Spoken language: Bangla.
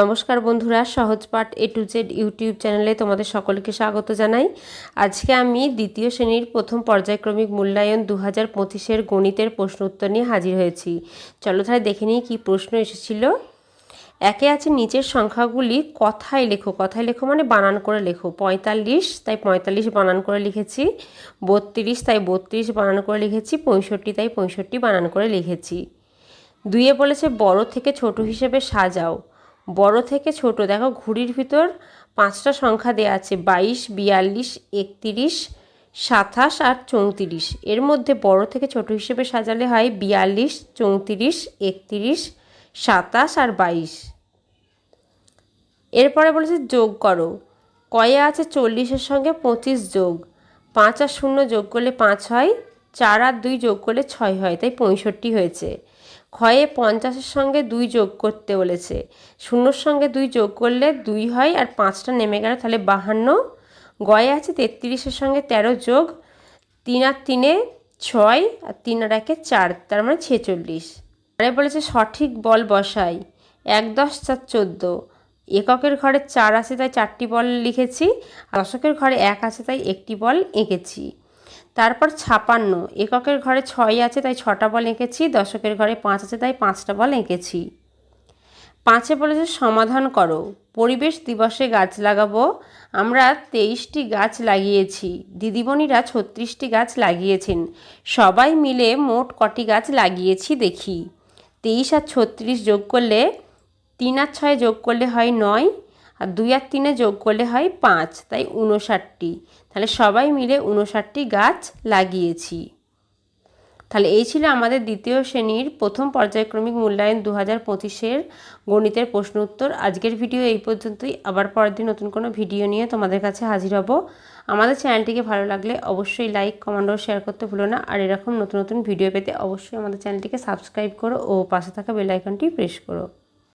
নমস্কার বন্ধুরা, সহজ পাঠ এ টু জেড ইউটিউব চ্যানেলে তোমাদের সকলকে স্বাগত জানাই। আজকে আমি দ্বিতীয় শ্রেণির প্রথম পর্যায়ক্রমিক মূল্যায়ন দু হাজার পঁচিশের গণিতের প্রশ্ন উত্তর নিয়ে হাজির হয়েছি। চলো তাহলে দেখে নিই কী প্রশ্ন এসেছিল। একে আছে নিচের সংখ্যাগুলি কথায় লেখো। কথায় লেখো মানে বানান করে লেখো। পঁয়তাল্লিশ, তাই পঁয়তাল্লিশ বানান করে লিখেছি। বত্রিশ, তাই বত্রিশ বানান করে লিখেছি। পঁয়ষট্টি, তাই পঁয়ষট্টি বানান করে লিখেছি। দুইয়ে বলেছে বড় থেকে ছোট হিসেবে সাজাও। বড় থেকে ছোট, দেখো ঘুড়ির ভিতর পাঁচটা সংখ্যা দেওয়া আছে, বাইশ, বিয়াল্লিশ, একত্রিশ, সাতাশ আর চৌত্রিশ। এর মধ্যে বড় থেকে ছোট হিসেবে সাজালে হয় বিয়াল্লিশ, চৌত্রিশ, একত্রিশ, সাতাশ আর বাইশ। এরপরে বলেছে যোগ করো। কয়ে আছে চল্লিশের সঙ্গে পঁচিশ যোগ। পাঁচ আর শূন্য যোগ করলে পাঁচ হয়, চার আর দুই যোগ করলে ছয় হয়, তাই পঁয়ষট্টি হয়েছে। ক্ষয়ে পঞ্চাশের সঙ্গে দুই যোগ করতে বলেছে। শূন্যর সঙ্গে দুই যোগ করলে দুই হয় আর পাঁচটা নেমে গেল, তাহলে বাহান্ন। গয়ে আছে তেত্রিশের সঙ্গে তেরো যোগ, তিন আর তিনে ছয় আর তিন আর একে চার, তার মানে ছেচল্লিশ। আরে বলেছে সঠিক বল বসাই, এক দশ চার চোদ্দ। এককের ঘরে চার আছে তাই চারটি বল লিখেছি, আর দশকের ঘরে এক আছে তাই একটি বল এঁকেছি। তারপর ছাপান্ন। এককের ঘরে ছয় আছে, তাই ছটা বল এঁকেছি। দশকের ঘরে পাঁচ আছে, তাই পাঁচটা বল এঁকেছি। পাঁচে বলেছে, সমাধান করো। পরিবেশ দিবসে গাছ লাগাবো। আমরা তেইশটি গাছ লাগিয়েছি। দিদিমণিরা ছত্রিশটি গাছ লাগিয়েছেন। সবাই মিলে মোট কটি গাছ লাগিয়েছি দেখি। তেইশ আর ছত্রিশ যোগ করলে, তিন আর ছয় যোগ করলে হয় নয়। আর দুই আর তিনে যোগ করলে হয় পাঁচ, তাই উনষাটটি তাহলে সবাই মিলে উনষাটটি গাছ লাগিয়েছি। তাহলে এই ছিল আমাদের দ্বিতীয় শ্রেণির প্রথম পর্যায়ক্রমিক মূল্যায়ন দু হাজার পঁচিশের গণিতের প্রশ্ন উত্তর। আজকের ভিডিও এই পর্যন্তই। আবার পরের দিন নতুন কোনো ভিডিও নিয়ে তোমাদের কাছে হাজির হব। আমাদের চ্যানেলটিকে ভালো লাগলে অবশ্যই লাইক, কমেন্ট ও শেয়ার করতে ভুলো না। আর এরকম নতুন নতুন ভিডিও পেতে অবশ্যই আমাদের চ্যানেলটিকে সাবস্ক্রাইব করো ও পাশে থাকা বেল আইকনটি প্রেস করো।